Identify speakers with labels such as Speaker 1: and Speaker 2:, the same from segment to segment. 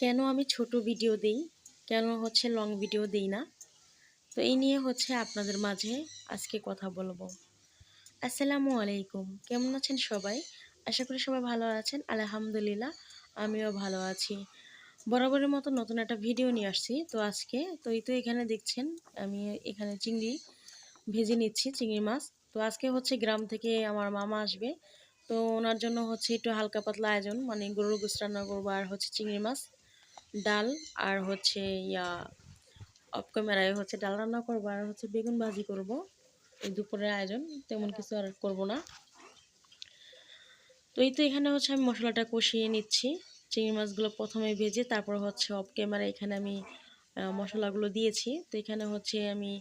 Speaker 1: কেন আমি ছোট ভিডিও দেই? কেন হচ্ছে লং ভিডিও দেই না? তো এই নিয়ে হচ্ছে আপনাদের মাঝে আজকে কথা বলব। আসসালামু আলাইকুম। কেমন আছেন সবাই? আশা করি সবাই ভালো আছেন। আলহামদুলিল্লাহ, আমিও ভালো আছি। বরাবরের মতো নতুন একটা ভিডিও নিয়ে আসছি। তো আজকে, তো এই তো এখানে দেখছেন, আমি এখানে চিংড়ি ভেজে নিচ্ছি, চিংড়ি মাছ। তো আজকে হচ্ছে গ্রাম থেকে আমার মামা আসবে। তো ওনার জন্য হচ্ছে একটু হালকা পাতলা আয়োজন মানে গরুর গুস রান্না করব আর হচ্ছে চিংড়ি মাছ। ডাল আর হচ্ছে ইয়া অফ ক্যামেরায় হচ্ছে ডাল রান্না করব আর হচ্ছে বেগুন ভাজি করব। এই দুপুরের আয়োজন, তেমন কিছু আর করব না। তো এই তো এখানে হচ্ছে আমি মশলাটা কষিয়ে নিচ্ছি। চিংড়ি মাছগুলো প্রথমে ভেজে তারপর হচ্ছে অফ ক্যামেরা এখানে আমি মশলাগুলো দিয়েছি। তো এখানে হচ্ছে আমি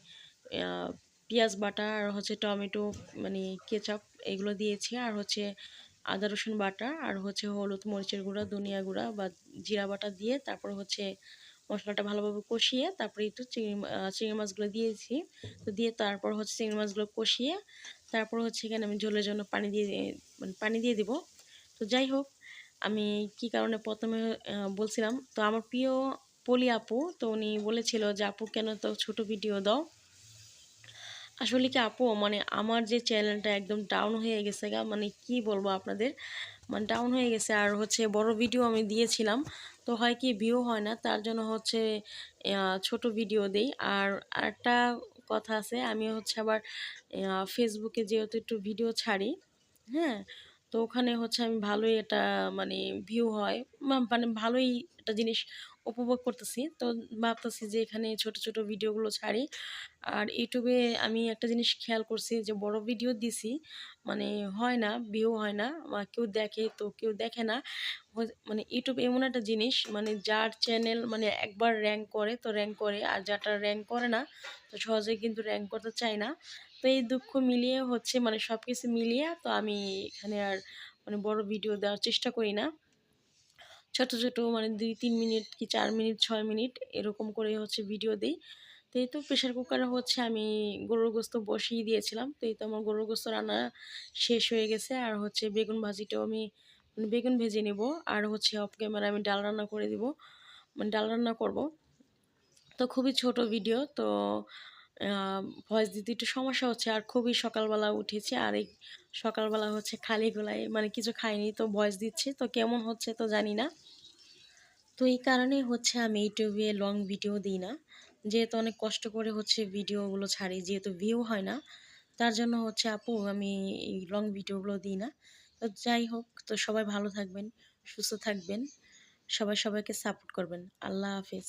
Speaker 1: পেঁয়াজ বাটা আর হচ্ছে টমেটো মানে কেচাপ এগুলো দিয়েছি। আর হচ্ছে আদা, রসুন বাটা আর হচ্ছে হলুদ মরিচের গুঁড়া, ধনিয়া গুঁড়া বা জিরা বাটা দিয়ে তারপর হচ্ছে মশলাটা ভালোভাবে কষিয়ে তারপরে একটু চিংড়ি চিংড়ি মাছগুলো দিয়েছি। তো দিয়ে তারপর হচ্ছে চিংড়ি মাছগুলো কষিয়ে তারপর হচ্ছে এখানে আমি ঝোলের জন্য পানি দিয়ে মানে পানি দিয়ে দিব। তো যাই হোক, আমি কি কারণে প্রথমে বলছিলাম, তো আমার প্রিয় পলি আপু, তো উনি বলেছিল যে, আপু, কেন তো ছোট ভিডিও দাও? আসলে কি আপু মানে আমার যে চ্যানেলটা একদম ডাউন হয়ে গেছে গা মানে কি বলব আপনাদের? মানে ডাউন হয়ে গেছে। আর হচ্ছে বড় ভিডিও আমি দিয়েছিলাম, তো হয় কি ভিউ হয় না, তার জন্য হচ্ছে ছোট ভিডিও দেই। আর একটা কথা আছে, আমি হচ্ছে আবার ফেসবুকে যেহেতু একটু ভিডিও ছাড়ি হ্যাঁ তো ওখানে হচ্ছে আমি ভালোই এটা মানে ভিউ হয় মানে ভালোই একটা জিনিস উপভোগ করতেছি। তো ভাবতেছি যে এখানে ছোট ছোট ভিডিওগুলো ছাড়ি। আর ইউটিউবে আমি একটা জিনিস খেয়াল করছি যে বড় ভিডিও দিছি মানে হয় না, ভিউ হয় না, বা কেউ দেখে তো কেউ দেখে না। মানে ইউটিউব এমন একটা জিনিস মানে যার চ্যানেল মানে একবার র্যাঙ্ক করে তো র্যাঙ্ক করে, আর যাটা র্যাঙ্ক করে না তো সহজে কিন্তু র্যাঙ্ক করতে চায় না। তো এই দুঃখ মিলিয়ে হচ্ছে মানে সব কিছু মিলিয়ে তো আমি এখানে আর মানে বড় ভিডিও দেওয়ার চেষ্টা করি না। ছোট ছোট মানে দুই, তিন মিনিট কি চার মিনিট, ছয় মিনিট এরকম করে হচ্ছে ভিডিও দিই। তো এই তো প্রেশার কুকারে হচ্ছে আমি গরুর গোস্ত বসিয়ে দিয়েছিলাম। তো এই তো আমার গরুর গোস্ত রান্না শেষ হয়ে গেছে। আর হচ্ছে বেগুন ভাজিটাও আমি মানে বেগুন ভেজে নেব। আর হচ্ছে অফ ক্যামেরা আমি ডাল রান্না করে দিব। মানে ডাল রান্না করব। তো খুবই ছোট ভিডিও তো ভয়েস দিতে একটু সমস্যা হচ্ছে। আর খুবই সকালবেলা উঠেছি, আর এই সকালবেলা হচ্ছে খালি গোলায় মানে কিছু খাইনি, তো ভয়েস দিচ্ছি। তো কেমন হচ্ছে তো জানি না। তো এই কারণেই হচ্ছে আমি ইউটিউবে লং ভিডিও দিই না। যেহেতু অনেক কষ্ট করে হচ্ছে ভিডিওগুলো ছাড়ি, যেহেতু ভিউ হয় না, তার জন্য হচ্ছে আপু আমি এই লং ভিডিওগুলো দিই না। তো যাই হোক, তো সবাই ভালো থাকবেন, সুস্থ থাকবেন, সবাই সবাইকে সাপোর্ট করবেন। আল্লাহ হাফিজ।